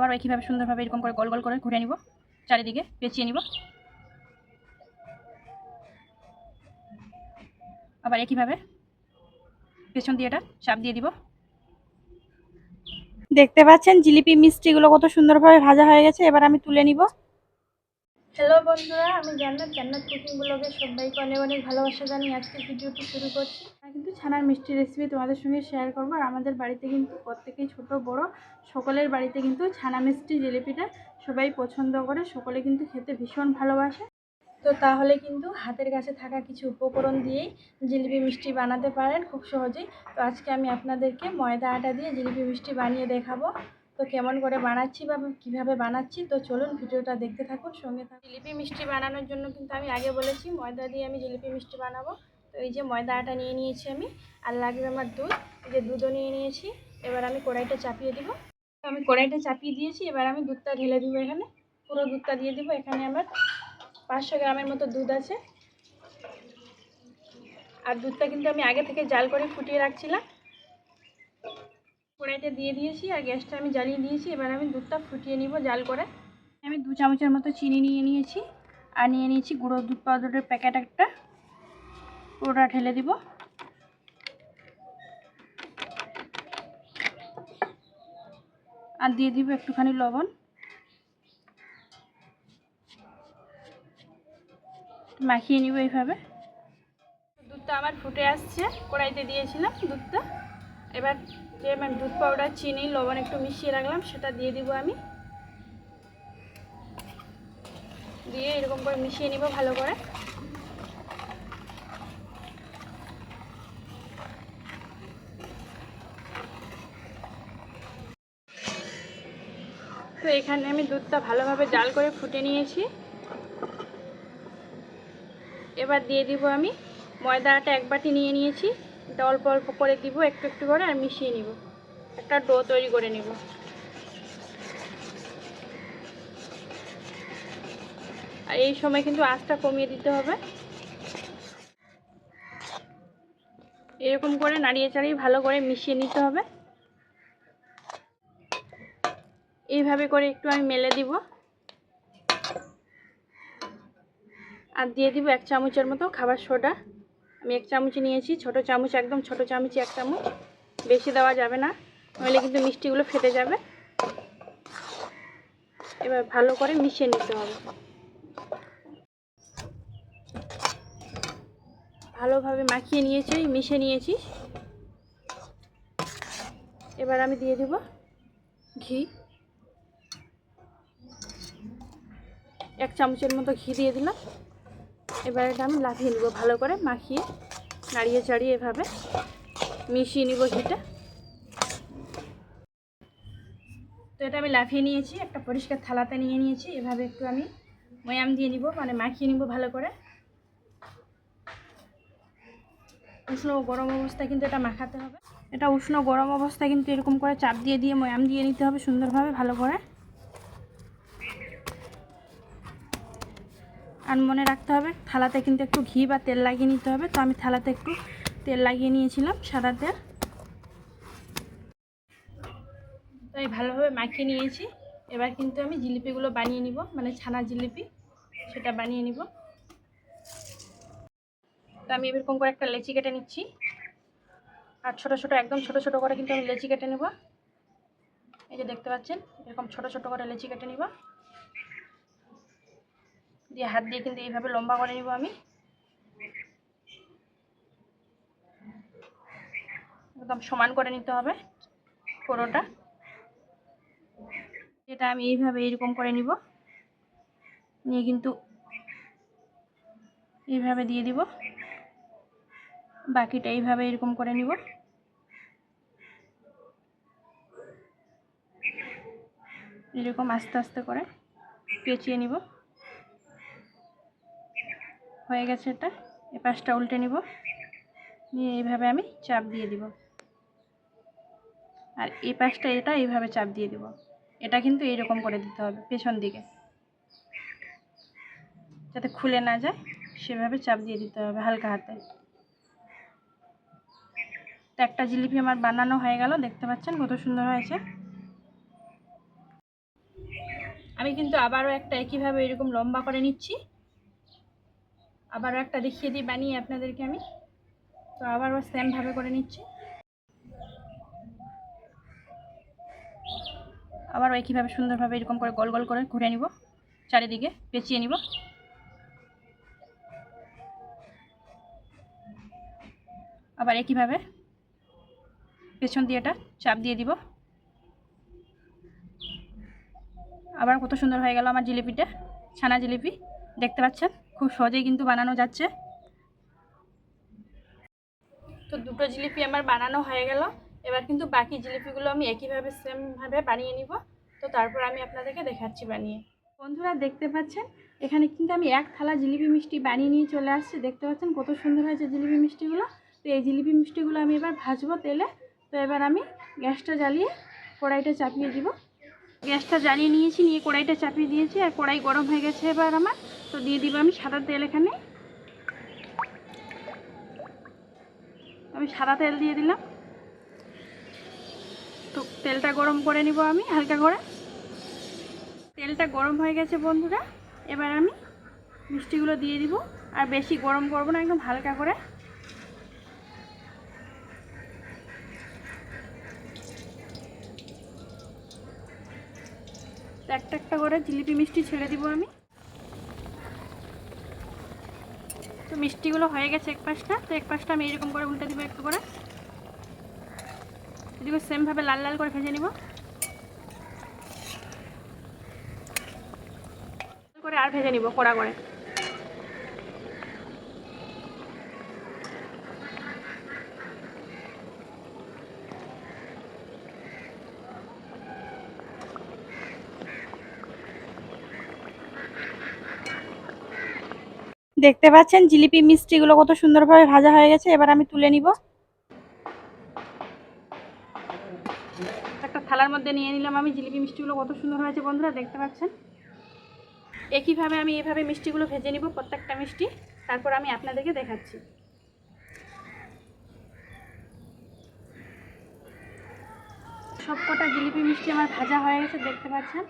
আবার একইভাবে সুন্দরভাবে এরকম করে গোল গোল করে ঘুরে নিব? চারিদিকে পেঁচিয়ে নিব। আবার একইভাবে পেছন দিয়ে এটা চাপ দিয়ে দিব। দেখতে পাচ্ছেন জিলিপি মিষ্টিগুলো কত সুন্দরভাবে ভাজা হয়ে গেছে এবার আমি তুলে নিব। হ্যালো বন্ধুরা আমি জান্নাত। জান্নাত কুকিং ব্লগে সবাইকে অনেক অনেক ভালোবাসা জানিয়ে আজকের ভিডিওটি শুরু করছি। কিন্তু ছানার মিষ্টি রেসিপি তোমাদের সঙ্গে শেয়ার করব। আর আমাদের বাড়িতে কিন্তু প্রত্যেকেই ছোট, বড়, সকলের বাড়িতে কিন্তু ছানা মিষ্টি জিলিপিটা সবাই পছন্দ করে, সকলে কিন্তু খেতে ভীষণ ভালোবাসে। তো তাহলে কিন্তু হাতের কাছে থাকা কিছু উপকরণ দিয়েই জিলিপি মিষ্টি বানাতে পারেন খুব সহজেই। তো আজকে আমি আপনাদেরকে ময়দা আটা দিয়ে জিলিপি মিষ্টি বানিয়ে দেখাবো। তো কেমন করে বানাচ্ছি বা কীভাবে বানাচ্ছি, তো চলুন ভিডিওটা দেখতে থাকুন। সঙ্গে থাকুন। জিলিপি মিষ্টি বানানোর জন্য কিন্তু আমি আগে বলেছি, ময়দা দিয়ে আমি জিলিপি মিষ্টি বানাবো। তো এই যে ময়দা আটা নিয়ে নিয়েছি আমি, আর লাগবে আমার দুধ। এই যে দুধও নিয়ে নিয়েছি, এবার আমি কড়াইটা চাপিয়ে দিব। আমি কড়াইটা চাপিয়ে দিয়েছি, এবার আমি দুধটা ঢেলে দিব এখানে। পুরো দুধটা দিয়ে দিব, এখানে আমার পাঁচশো গ্রামের মতো দুধ আছে। আর দুধটা কিন্তু আমি আগে থেকে জাল করে ফুটিয়ে রাখছিলাম। কড়াইটা দিয়ে দিয়েছি, আর গ্যাসটা আমি জ্বালিয়ে দিয়েছি। এবার আমি দুধটা ফুটিয়ে নিব জাল করে। আমি দু চামচের মতো চিনি নিয়ে নিয়েছি, আর নিয়ে নিয়েছি গুঁড়ো দুধ পাউডারের প্যাকেট একটা। পুরোটা ঢেলে দিব। আর দিয়ে দিব একটুখানি লবণ। মাখিয়ে নিব এইভাবে। দুধটা আমার ফুটে আসছে, কড়াইতে দিয়েছিলাম দুধটা। এবার যে দুধ পাউডার, চিনি, লবণ একটু মিশিয়ে রাখলাম, সেটা দিয়ে দিব আমি। দিয়ে এরকম করে মিশিয়ে নিব ভালো করে। তো এখানে আমি দুধটা ভালোভাবে জাল করে ফুটে নিয়েছি। এবার দিয়ে দিব আমি ময়দাটা এক বাটি নিয়ে নিয়েছি। এটা অল্প অল্প করে দিব, একটু একটু করে আর মিশিয়ে নিব। একটা ডো তৈরি করে নিব। আর এই সময় কিন্তু আঁচটা কমিয়ে দিতে হবে। এরকম করে নাড়িয়ে চাড়িয়ে ভালো করে মিশিয়ে নিতে হবে। এইভাবে করে একটু আমি মেলে দিব। আর দিয়ে দিব এক চামচের মতো খাবার সোডা। আমি এক চামচ নিয়েছি, ছোট চামচ, একদম ছোট চামচে এক চামচ। বেশি দেওয়া যাবে না, নইলে কিন্তু মিষ্টিগুলো ফেটে যাবে। এবার ভালো করে মিশিয়ে নিতে হবে। ভালোভাবে মাখিয়ে নিয়েছি মিশে নিয়েছি। এবার আমি দিয়ে দেব ঘি। এক চামচের মতো ঘি দিয়ে দিলাম। এবার এটা আমি লাফিয়ে নিব ভালো করে মাখিয়ে, নাড়িয়ে চাড়িয়ে এভাবে মিশিয়ে নিব ঘিটা। তো এটা আমি লাফিয়ে নিয়েছি, একটা পরিষ্কার থালাতে নিয়ে নিয়েছি, এভাবে একটু আমি ময়াম দিয়ে নিব মানে মাখিয়ে নিব ভালো করে। উষ্ণ গরম অবস্থায় কিন্তু এটা মাখাতে হবে। এটা উষ্ণ গরম অবস্থায় কিন্তু এরকম করে চাপ দিয়ে দিয়ে ময়াম দিয়ে নিতে হবে সুন্দরভাবে ভালো করে। আর মনে রাখতে হবে, থালাতে কিন্তু একটু ঘি বা তেল লাগিয়ে নিতে হবে। তো আমি থালাতে একটু তেল লাগিয়ে নিয়েছিলাম, সাদা তেল। তো এই ভালোভাবে মাখিয়ে নিয়েছি। এবার কিন্তু আমি জিলিপিগুলো বানিয়ে নিব মানে ছানা জিলিপি, সেটা বানিয়ে নিব। তো আমি এরকম করে একটা লেচি কেটে নিচ্ছি। আর ছোট ছোট, একদম ছোট ছোট করে কিন্তু আমি লেচি কেটে নেব। এই যে দেখতে পাচ্ছেন, এরকম ছোট ছোট করে লেচি কেটে নিব। দিয়ে হাত দিয়ে কিন্তু এইভাবে লম্বা করে নিব আমি। একদম সমান করে নিতে হবে পুরোটা। এটা আমি এইভাবে এরকম করে নিব। নিয়ে কিন্তু এইভাবে দিয়ে দিব। বাকিটা এইভাবে এরকম করে নিব। এরকম আস্তে আস্তে করে পেঁচিয়ে নিব। হয়ে গেছে এটা। এ পাশটা উল্টে নিব। নিয়ে এইভাবে আমি চাপ দিয়ে দিব। আর এই পাশটা এটা এইভাবে চাপ দিয়ে দিব। এটা কিন্তু এইরকম করে দিতে হবে পেছন দিকে। যাতে খুলে না যায়, সেভাবে চাপ দিয়ে দিতে হবে হালকা হাতে। তো একটা জিলিপি আমার বানানো হয়ে গেল, দেখতে পাচ্ছেন কত সুন্দর হয়েছে। আমি কিন্তু আবারও একটা একইভাবে এরকম লম্বা করে নিচ্ছি। আবারও একটা দেখিয়ে দিই বানিয়ে আপনাদেরকে আমি। তো আবারও সেমভাবে করে নিচ্ছি। আবারও একইভাবে সুন্দরভাবে এরকম করে গোল গোল করে ঘুরে নিব। চারিদিকে পেঁচিয়ে নিব। আবার একইভাবে পেছন দিয়ে এটা চাপ দিয়ে দিব। আবার কত সুন্দর হয়ে গেল আমার জিলিপিটা, ছানা জিলিপি, দেখতে পাচ্ছেন? খুব সহজেই কিন্তু বানানো যাচ্ছে। তো দুটো জিলিপি আমার বানানো হয়ে গেল। এবার কিন্তু বাকি জিলিপিগুলো আমি একইভাবে, সেমভাবে বানিয়ে নিব। তো তারপর আমি আপনাদেরকে দেখাচ্ছি বানিয়ে। বন্ধুরা, দেখতে পাচ্ছেন? এখানে কিন্তু আমি এক থালা জিলিপি মিষ্টি বানিয়ে নিয়ে চলে আসছি। দেখতে পাচ্ছেন কত সুন্দর হয়েছে জিলিপি মিষ্টিগুলো। তো এই জিলিপি মিষ্টিগুলো আমি এবার ভাজবো তেলে। তো এবার আমি গ্যাসটা জ্বালিয়ে কড়াইটা চাপিয়ে দিব। গ্যাসটা জ্বালিয়ে নিয়েছি, নিয়ে কড়াইটা চাপিয়ে দিয়েছি। আর কড়াই গরম হয়ে গেছে এবার আমার। তো দিয়ে দিব আমি সাদা তেল এখানে। আমি সাদা তেল দিয়ে দিলাম। তো তেলটা গরম করে নিব আমি, হালকা করে। তেলটা গরম হয়ে গেছে বন্ধুরা, এবার আমি মিষ্টিগুলো দিয়ে দিব। আর বেশি গরম করব না, একদম হালকা করে। একটা একটা করে জিলিপি মিষ্টি ছেড়ে দিব আমি তো মিষ্টিগুলো হয়ে গেছে এক পাশটা, তো এক পাশটা আমি এরকম করে উল্টে দিব একটু করে। এদিকে সেমভাবে লাল লাল করে ভেজে নিব। করে আর ভেজে নিব, কড়া করে। দেখতে পাচ্ছেন জিলিপি মিষ্টিগুলো কত সুন্দরভাবে ভাজা হয়ে গেছে, এবার আমি তুলে নিব। একটা থালার মধ্যে নিয়ে নিলাম আমি জিলিপি মিষ্টিগুলো, কত সুন্দর হয়েছে বন্ধুরা, দেখতে পাচ্ছেন? একইভাবে আমি এভাবে মিষ্টিগুলো ভেজে নিব, প্রত্যেকটা মিষ্টি। তারপর আমি আপনাদেরকে দেখাচ্ছি। সবকটা জিলিপি মিষ্টি আমার ভাজা হয়ে গেছে, দেখতে পাচ্ছেন?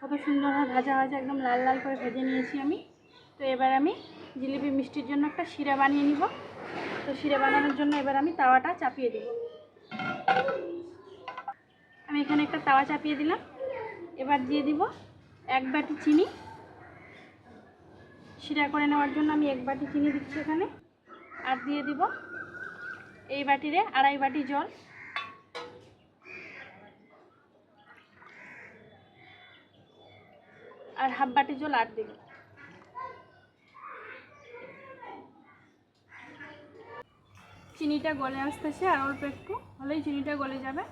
কত সুন্দরভাবে ভাজা হয়েছে, একদম লাল লাল করে ভেজে নিয়েছি আমি। তো এবার আমি জিলিপি মিষ্টির জন্য একটা শিরা বানিয়ে নিব। তো শিরা বানানোর জন্য এবার আমি তাওয়াটা চাপিয়ে দেব। আমি এখানে একটা তাওয়া চাপিয়ে দিলাম। এবার দিয়ে দিব এক বাটি চিনি। শিরা করে নেওয়ার জন্য আমি এক বাটি চিনি দিচ্ছি এখানে। আর দিয়ে দিব এই বাটিরে আড়াই বাটি জল। আর হাফ বাটি জল আর দেব। চিনিটা গলে আসতেছে আর অল্প একটু হলেই চিনিটা গলে যাবে।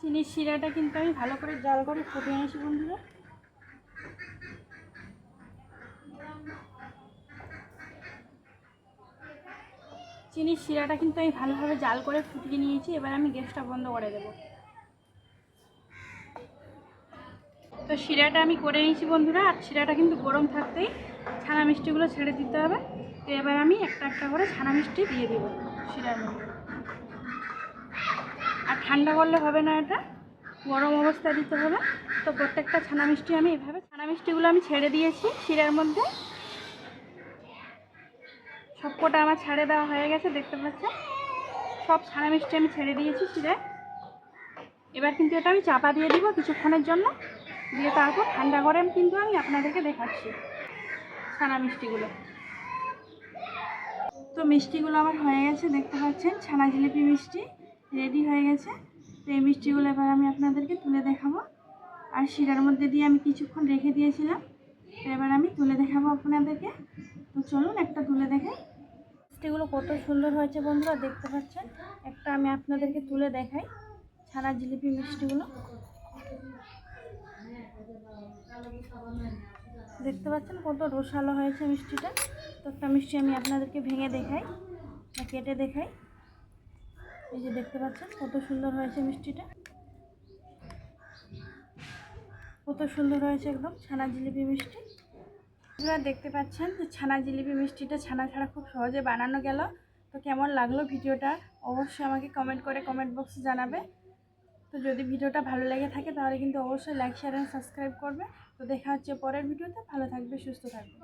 চিনির শিরাটা কিন্তু আমি ভালো করে জাল করে ফুটিয়ে নিয়েছি বন্ধুরা। চিনির শিরাটা কিন্তু আমি ভালোভাবে জাল করে ফুটিয়ে নিয়েছি, এবার আমি গ্যাসটা বন্ধ করে দেব। তো শিরাটা আমি করে নিয়েছি বন্ধুরা, আর শিরাটা কিন্তু গরম থাকতেই ছানা মিষ্টিগুলো ছেড়ে দিতে হবে। তো এবার আমি একটা একটা করে ছানা মিষ্টি দিয়ে দেবো শিরার মধ্যে। আর ঠান্ডা করলে হবে না এটা, গরম অবস্থায় দিতে হবে। তো প্রত্যেকটা ছানা মিষ্টি আমি এভাবে, ছানা মিষ্টিগুলো আমি ছেড়ে দিয়েছি শিরার মধ্যে। সবকটা আমার ছেড়ে দেওয়া হয়ে গেছে, দেখতে পাচ্ছেন? সব ছানা মিষ্টি আমি ছেড়ে দিয়েছি শিরে এবার কিন্তু এটা আমি চাপা দিয়ে দিব কিছুক্ষণের জন্য। দিয়ে তারপর ঠান্ডা করে কিন্তু আমি আপনাদেরকে দেখাচ্ছি। ছানা মিষ্টিগুলো। তো মিষ্টিগুলো আমার হয়ে গেছে, দেখতে পাচ্ছেন, ছানা জিলিপি মিষ্টি রেডি হয়ে গেছে। তো এই মিষ্টিগুলো এবার আমি আপনাদেরকে তুলে দেখাবো। আর শিরার মধ্যে দিয়ে আমি কিছুক্ষণ রেখে দিয়েছিলাম। তো এবার আমি তুলে দেখাবো আপনাদেরকে। তো চলুন একটা তুলে দেখাই। মিষ্টিগুলো কত সুন্দর হয়েছে বন্ধুরা, দেখতে পাচ্ছেন। একটা আমি আপনাদেরকে তুলে দেখাই, ছানা জিলিপি মিষ্টিগুলো। দেখতে পাচ্ছেন কত রসালো হয়েছে মিষ্টিটা। তো একটা মিষ্টি আমি আপনাদেরকে ভেঙে দেখাই বা কেটে দেখাই। এই যে দেখতে পাচ্ছেন কত সুন্দর হয়েছে মিষ্টিটা। কত সুন্দর হয়েছে একদম ছানা জিলিপি মিষ্টি। আপনারা দেখতে পাচ্ছেন যে ছানা জিলিপি মিষ্টিটা ছানা ছাড়া খুব সহজে বানানো গেল। তো কেমন লাগল ভিডিওটা অবশ্যই আমাকে কমেন্ট করে কমেন্ট বক্সে জানাবে। তো যদি ভিডিওটা ভালো লেগে থাকে, তাহলে কিন্তু অবশ্যই লাইক শেয়ার অ্যান্ড সাবস্ক্রাইব করবে। তো দেখা হচ্ছে পরের ভিডিওতে। ভালো থাকবে, সুস্থ থাকবে।